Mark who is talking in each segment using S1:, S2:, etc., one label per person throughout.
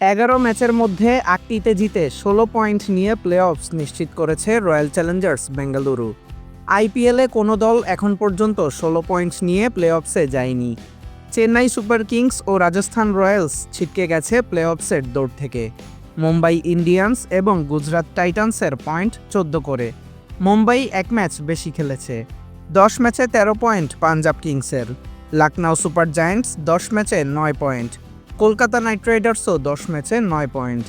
S1: এগারো ম্যাচের মধ্যে আটটিতে জিতে ষোলো পয়েন্ট নিয়ে প্লে অফস নিশ্চিত করেছে রয়্যাল চ্যালেঞ্জার্স বেঙ্গালুরু। আইপিএলে কোনো দল এখন পর্যন্ত ষোলো পয়েন্ট নিয়ে প্লে অফসে যায়নি। চেন্নাই সুপার কিংস ও রাজস্থান রয়্যালস ছিটকে গেছে প্লে অফসের দৌড় থেকে। মুম্বাই ইন্ডিয়ান্স এবং গুজরাট টাইটান্সের পয়েন্ট চোদ্দ করে। মুম্বাই এক ম্যাচ বেশি খেলেছে। দশ ম্যাচে তেরো পয়েন্ট পাঞ্জাব কিংসের। লখনৌ সুপার জায়ান্টস দশ ম্যাচে নয় পয়েন্ট। কলকাতা নাইট রাইডার্সও দশ ম্যাচে নয় পয়েন্ট।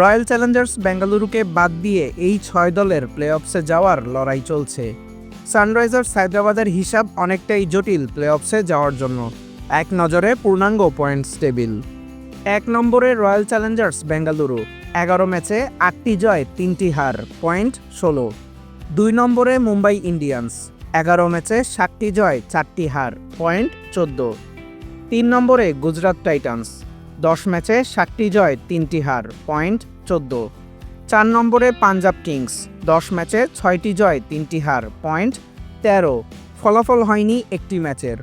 S1: রয়্যাল চ্যালেঞ্জার্স বেঙ্গালুরুকে বাদ দিয়ে এই ছয় দলের প্লে অফসে যাওয়ার লড়াই চলছে। সানরাইজার্স হায়দ্রাবাদের হিসাব অনেকটাই জটিল প্লে অফসে যাওয়ার জন্য। এক নজরে পূর্ণাঙ্গ পয়েন্টস টেবিল। এক নম্বরে রয়্যাল চ্যালেঞ্জার্স বেঙ্গালুরু, এগারো ম্যাচে আটটি জয়, তিনটি হার, পয়েন্ট ষোলো। দুই নম্বরে মুম্বাই ইন্ডিয়ান্স, এগারো ম্যাচে সাতটি জয়, চারটি হার, পয়েন্ট চোদ্দ। তিন নম্বরে গুজরাট টাইটান্স। দশ ম্যাচে সাতটি জয়, তিনটি হার, পয়েন্ট চোদ্দ। চার নম্বরে পাঞ্জাব কিংস। দশ ম্যাচে ছয়টি জয়, তিনটি হার, পয়েন্ট তেরো। ফলাফল হয়নি একটি ম্যাচের।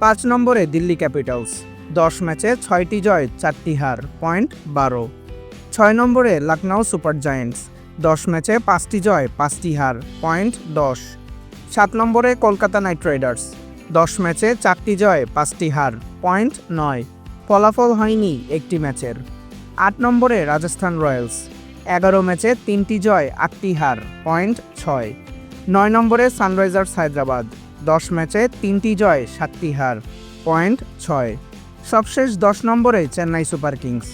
S1: পাঁচ নম্বরে দিল্লি ক্যাপিটালস। দশ ম্যাচে ছয়টি জয়, চারটি হার, পয়েন্ট বারো। ছয় নম্বরে লখনৌ সুপার জায়েন্টস। দশ ম্যাচে পাঁচটি জয়, পাঁচটি হার, পয়েন্ট দশ। সাত নম্বরে কলকাতা নাইট রাইডার্স। দশ ম্যাচে চারটি জয়, পাঁচটি হার, পয়েন্ট নয়। ফলাফল হয়নি একটি ম্যাচের। আট নম্বরে রাজস্থান রয়্যালস। এগারো ম্যাচে তিনটি জয়, আটটি হার, পয়েন্ট ছয়। নয় নম্বরে সানরাইজার্স হায়দ্রাবাদ। দশ ম্যাচে তিনটি জয়, সাতটি হার, পয়েন্ট ছয়। সবশেষ দশ নম্বরে চেন্নাই সুপার কিংস।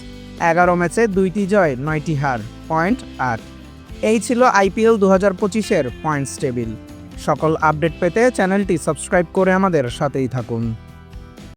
S1: এগারো ম্যাচে দুইটি জয়, নয়টি হার, পয়েন্ট আট। এই ছিল আইপিএল দু হাজার পঁচিশের পয়েন্টস টেবিল। সকল আপডেট পেতে চ্যানেলটি সাবস্ক্রাইব করে আমাদের সাথেই থাকুন।